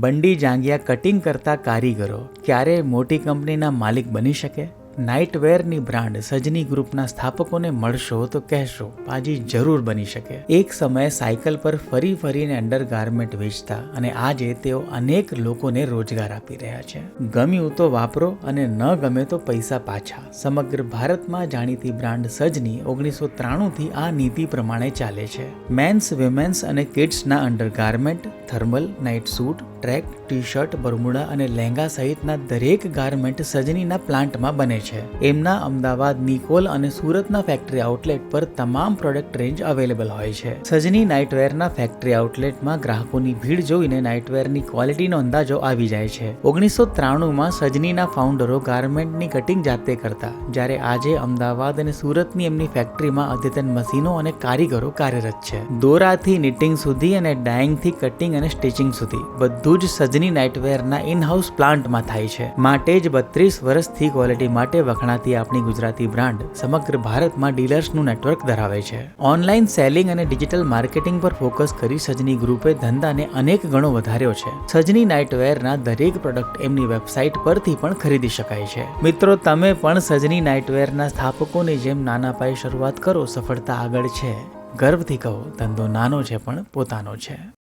બંડી જાંગિયા cutting કરતા કારીગરો ક્યારે મોટી કંપનીના માલિક બની શકે? નાઇટવેરની બ્રાન્ડ સજની ગ્રુપના સ્થાપકોને મળશો તો કહેશો, પાજી જરૂર બની શકે. એક સમયે સાયકલ પર ફરી ફરીને અંડરગાર્મેન્ટ વેચતા અને આજે તેઓ અનેક લોકોને રોજગાર આપી રહ્યા છે. ગમ્યું તો વાપરો અને ન ગમે તો પૈસા પાછા. સમગ્ર ભારતમાં જાણીતી બ્રાન્ડ સજની ઓગણીસો ત્રાણુંથી આ નીતિ પ્રમાણે ચાલે છે. મેન્સ વિમેન્સ અને કિડ્સના undergarment thermal night suit track T shirt Bermuda અને લહેંગા સહિતના દરેક ગાર્મેન્ટ સજનીના પ્લાન્ટમાં બને છે. એમના અમદાવાદ, નિકોલ અને સુરતના ફેક્ટરી આઉટલેટ પર તમામ પ્રોડક્ટ રેન્જ અવેલેબલ હોય છે. સજની નાઇટવેરના ફેક્ટરી આઉટલેટમાં ગ્રાહકોની ભીડ જોઈને નાઇટવેરની ક્વોલિટીનો અંદાજો આવી જાય છે. ઓગણીસો ત્રાણુંમાં સજનીના ફાઉન્ડરો ગાર્મેન્ટની કટિંગ જાતે કરતા, જ્યારે આજે અમદાવાદ અને સુરતની એમની ફેક્ટરીમાં અદ્યતન મશીનો અને કારીગરો કાર્યરત છે. દોરાથી નિટિંગ સુધી અને ડાઇંગથી કટિંગ અને સ્ટિચિંગ સુધી. બધું જ સજની નાઇટવેરના ઇનહાઉસ પ્લાન્ટમાં થાય છે. માટે જ બત્રીસ વર્ષથી ક્વોલિટી માટે વખણાતી આપણી ગુજરાતી બ્રાન્ડ સમગ્ર ભારતમાં ડીલર્સનું નેટવર્ક ધરાવે છે. ઓનલાઈન સેલિંગ અને ડિજિટલ માર્કેટિંગ પર ફોકસ કરી સજની ગ્રુપે ધંધાને અનેક ગણો વધાર્યો છે. સજની નાઇટવેરના દરેક પ્રોડક્ટ એમની વેબસાઇટ પરથી પણ ખરીદી શકાય છે. મિત્રો, તમે પણ સજની નાઇટવેરના સ્થાપકોની જેમ નાના પાયે શરૂઆત કરો, સફળતા આગળ છે. ગર્વથી કહો, ધંધો નાનો છે પણ પોતાનો છે.